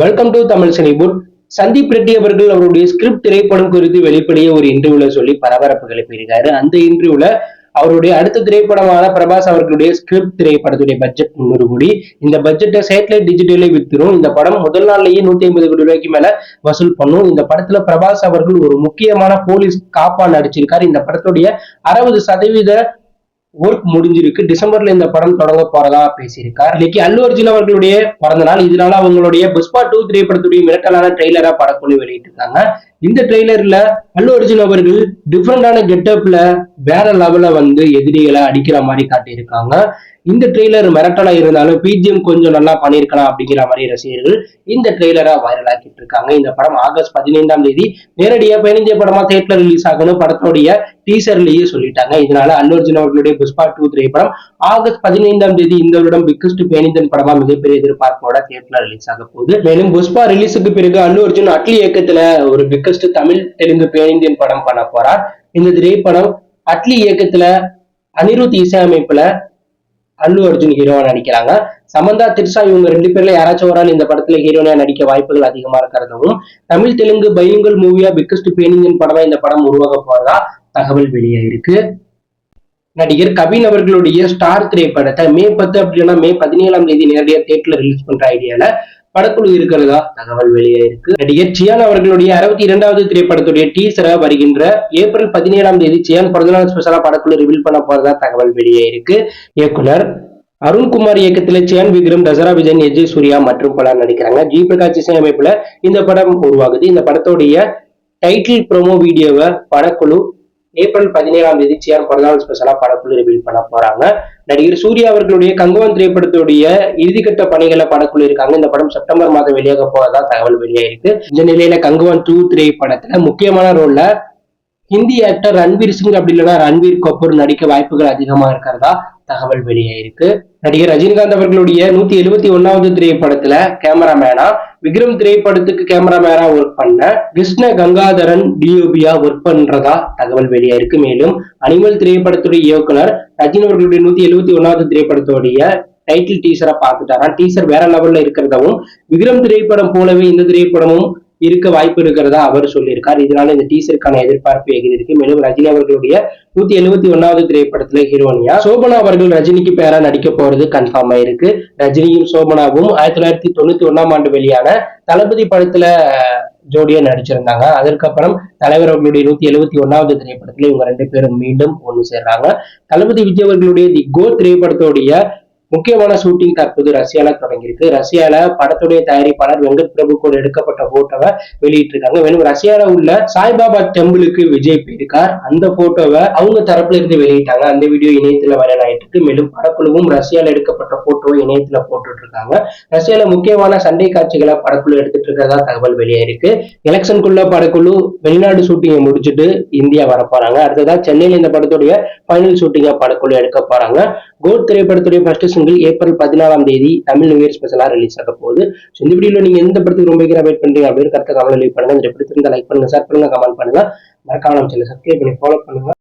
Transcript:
Welcome to Tamil சினிபுட். சந்தீப் ரெட்டி அவர்கள் அவருடைய ஸ்கிரிப்ட் திரைப்படம் குறித்து வெளிப்படையே ஒரு இன்டர்வியூல சொல்லி பரபரப்பு கிளப்பியிருக்காரு அந்த இன்டர்வியூல அவருடைய அடுத்த திரைப்படமான பிரபாஸ் அவர்களுடைய ஸ்கிரிப்ட் திரைப்படத்துடைய பட்ஜெட் முன்னூறு கோடி. இந்த பட்ஜெட்டை சேட்டலைட் டிஜிட்டலே வித்துரும். இந்த படம் முதல் நாள்லயே நூத்தி ஐம்பது கோடி ரூபாய்க்கு மேல வசூல் பண்ணும். இந்த படத்துல பிரபாஸ் அவர்கள் ஒரு முக்கியமான போலீஸ் காப்பா நடிச்சிருக்காரு. இந்த படத்துடைய அறுபது சதவீத ஒர்க் முடிஞ்சிருக்கு. டிசம்பர்ல இந்த படம் தொடங்க போறதா பேசியிருக்கார். இன்னைக்கு அல்லு அர்ஜுன் அவர்களுடைய பிறந்த நாள். இதனால அவங்களுடைய புஷ்பா டூ திரைப்படத்துடைய மிரட்டலான ட்ரெய்லரா படக்குழு வெளியிட்டிருக்காங்க. இந்த ட்ரெய்லர்ல அல்லு அர்ஜுன் அவர்கள் டிஃப்ரெண்டான கெட்டப்ல வேற லெவல வந்து எதிரிகளை அடிக்கிற மாதிரி காட்டியிருக்காங்க. இந்த ட்ரெய்லர் மிரட்டலா இருந்தாலும் பிஜிஎம் கொஞ்சம் நல்லா பண்ணியிருக்கலாம் அப்படிங்கிற மாதிரி ரசிகர்கள் இந்த ட்ரெய்லரா வைரல் ஆக்கிட்டு இருக்காங்க இந்த படம் ஆகஸ்ட் பதினைந்தாம் தேதி நேரடியா பயணிந்திய படமா தேட்டர்ல ரிலீஸ் ஆகணும் படத்தோடைய டீசர்லயே சொல்லிட்டாங்க. இதனால அல்லு அர்ஜுன் அவர்களுடைய புஷ்பா டூ திரைப்படம் ஆகஸ்ட் பதினைந்தாம் தேதி இந்த வருடம் பிக்கஸ்ட் பேனிந்தன் படமா மிகப்பெரிய எதிர்பார்ப்போட தேட்டர்ல ரிலீஸ் ஆக போகுது. மேலும் புஷ்பா ரிலீஸுக்கு பிறகு அல்லு அர்ஜுன் அட்லி இயக்கத்துல ஒரு பிக்கஸ்ட் தமிழ் தெலுங்கு பேரிந்தியன் படம் பண்ண போறார். இந்த திரைப்படம் அட்லி இயக்கத்துல அனிருத் இசையமைப்புல அல்லு அர்ஜுன் ஹீரோவா நடிக்கிறாங்க. சமந்தா திரிஷா இவங்க ரெண்டு பேர்ல யாராச்சும் ஒரு ஆள் இந்த படத்துல ஹீரோனா நடிக்க வாய்ப்புகள் அதிகமா இருக்கிறதும் தமிழ் தெலுங்கு பையுங்கல் மூவியா பிக்கஸ்ட் பேனிங்கன் படமா இந்த படம் உருவாக போறதா தகவல் வெளியாயிருக்கு நடிகர் கவின் அவர்களுடைய ஸ்டார் திரைப்படத்தை மே பத்து அப்படின்னா மே பதினேழாம் தேதி நேரடியாக தேட்டர்ல ரிலீஸ் பண்ற ஐடியால படக்குழு இருக்கிறதா? தகவல் வெளியாயிருக்கு நடிகர் சியான் அவர்களுடைய அறுபத்தி இரண்டாவது திரைப்படத்துடைய டீசரை வருகின்ற ஏப்ரல் பதினேழாம் தேதி சியான் பிறந்தநாள் ஸ்பெஷலா படக்குழு ரிவீல் பண்ண போறதா தகவல் வெளியாயிருக்கு இயக்குனர் அருண்குமார் இயக்கத்துல சியான் விக்ரம் தசரா விஜயன் எஜய் சூர்யா மற்றும் பலர் நடிக்கிறாங்க. ஜி. பிரகாஷ் இசையமைப்புல இந்த படம் உருவாகுது. இந்த படத்துடைய டைட்டில் ப்ரோமோ வீடியோவை படக்குழு ஏப்ரல் பதினேழாம் தேதி சிஆர் பிறந்தநாள் ஸ்பெஷலா படக்குழு ரிவீல் பண்ண போறாங்க. நடிகர் சூர்யா அவர்களுடைய கங்குவன் திரைப்படத்துடைய இறுதிக்கட்ட பணிகளை படக்குழு இருக்காங்க. இந்த படம் செப்டம்பர் மாதம் வெளியாக போறதா தகவல் வெளியாயிருக்கு. இந்த நிலையில கங்குவன் டூ திரைப்படத்துல முக்கியமான ரோல்ல ஹிந்தி ஆக்டர் ரன்வீர் சிங் அப்படி இல்லைன்னா ரன்வீர் கபூர் நடிக்க வாய்ப்புகள் அதிகமா இருக்கிறதா தகவல் வெளியாயிருக்கு. நடிகர் ரஜினிகாந்த் அவர்களுடைய நூத்தி எழுபத்தி ஒன்னாவது திரைப்படத்துல கேமராமேனா விக்ரம் திரைப்படத்துக்கு கேமராமேனா ஒர்க் பண்ண கிருஷ்ண கங்காதரன் டிஓபியா ஒர்க் பண்றதா தகவல் வெளியாயிருக்கு மேலும் அனிமல் திரைப்படத்துடைய இயக்குனர் ரஜினி அவர்களுடைய நூத்தி எழுபத்தி ஒன்னாவது திரைப்படத்துடைய டைட்டில் டீசரை பார்த்துட்டாரா? டீசர் வேற லெவல்ல இருக்கிறதாவும் விக்ரம் திரைப்படம் போலவே இந்த திரைப்படமும் இருக்க வாய்ப்பு இருக்கிறதா அவர் சொல்லியிருக்கார். இதனால இந்த டீசருக்கான எதிர்பார்ப்பு எகிரிருக்கு மேலும் ரஜினி அவர்களுடைய நூத்தி எழுபத்தி ஒன்னாவது திரைப்படத்துல ஹீரோனியா சோபனா அவர்கள் ரஜினிக்கு பேரா நடிக்க போறது கன்ஃபார்ம் ஆயிருக்கு. ரஜினியும் சோபனாவும் ஆயிரத்தி தொள்ளாயிரத்தி தொண்ணூத்தி ஒன்னாம் ஆண்டு வெளியான தளபதி படத்துல ஜோடியா நடிச்சிருந்தாங்க. அதற்கப்புறம் தலைவர் அவர்களுடைய நூத்தி எழுபத்தி ஒன்னாவது திரைப்படத்துல இவங்க ரெண்டு பேரும் மீண்டும் ஒன்று சேர்றாங்க. தளபதி விஜய் அவர்களுடைய தி கோ திரைப்படத்துடைய முக்கியமான ஷூட்டிங் தற்போது ரஷ்யால தொடங்கியிருக்கு. ரஷ்யால படத்துடைய தயாரிப்பாளர் வெங்கட் பிரபு கூட எடுக்கப்பட்ட போட்டோவை வெளியிட்டிருக்காங்க. மேலும் ரஷ்யால உள்ள சாய்பாபா டெம்பிளுக்கு விஜய் போயிருக்கார். அந்த போட்டோவை அவங்க தரப்புல இருந்து வெளியிட்டாங்க. அந்த வீடியோ இணையத்துல வைரல் ஆயிட்டு இருக்கு மேலும் படக்குழுவும் ரஷ்யால எடுக்கப்பட்ட போட்டோவை இணையத்துல போட்டுட்டு இருக்காங்க ரஷ்யால முக்கியமான சண்டை காட்சிகளை படக்குழு எடுத்துட்டு இருக்கிறதா தகவல் வெளியாயிருக்கு. எலெக்ஷனுக்குள்ள படக்குழு வெளிநாடு ஷூட்டிங்கை முடிச்சுட்டு இந்தியா வர போறாங்க அடுத்ததா சென்னையில இந்த படத்துடைய ஃபைனல் ஷூட்டிங்கை படக்குழு எடுக்க போறாங்க. கோட் திரைப்படத்துடைய ஃபர்ஸ்ட் சிங்கிள் ஏப்ரல் பதினாலாம் தேதி தமிழ் நியூ இயர் ஸ்பெஷலா ரிலீஸ் ஆக போகுது. ஸோ இந்த வீடியோ நீங்க எந்த படத்துக்கு ரொம்ப வெயிட் பண்றீங்க அப்படின்னு கரெக்டாக கமெண்ட் லீவ் பண்ணுங்க. இந்த பிடிச்சிருந்தா லைக் பண்ணுங்க ஷேர் பண்ணுங்க கமெண்ட் பண்ணுங்க. மறக்காம நம்ம சேனல் சப்ஸ்கிரைப் பண்ணி ஃபாலோ பண்ணுங்க.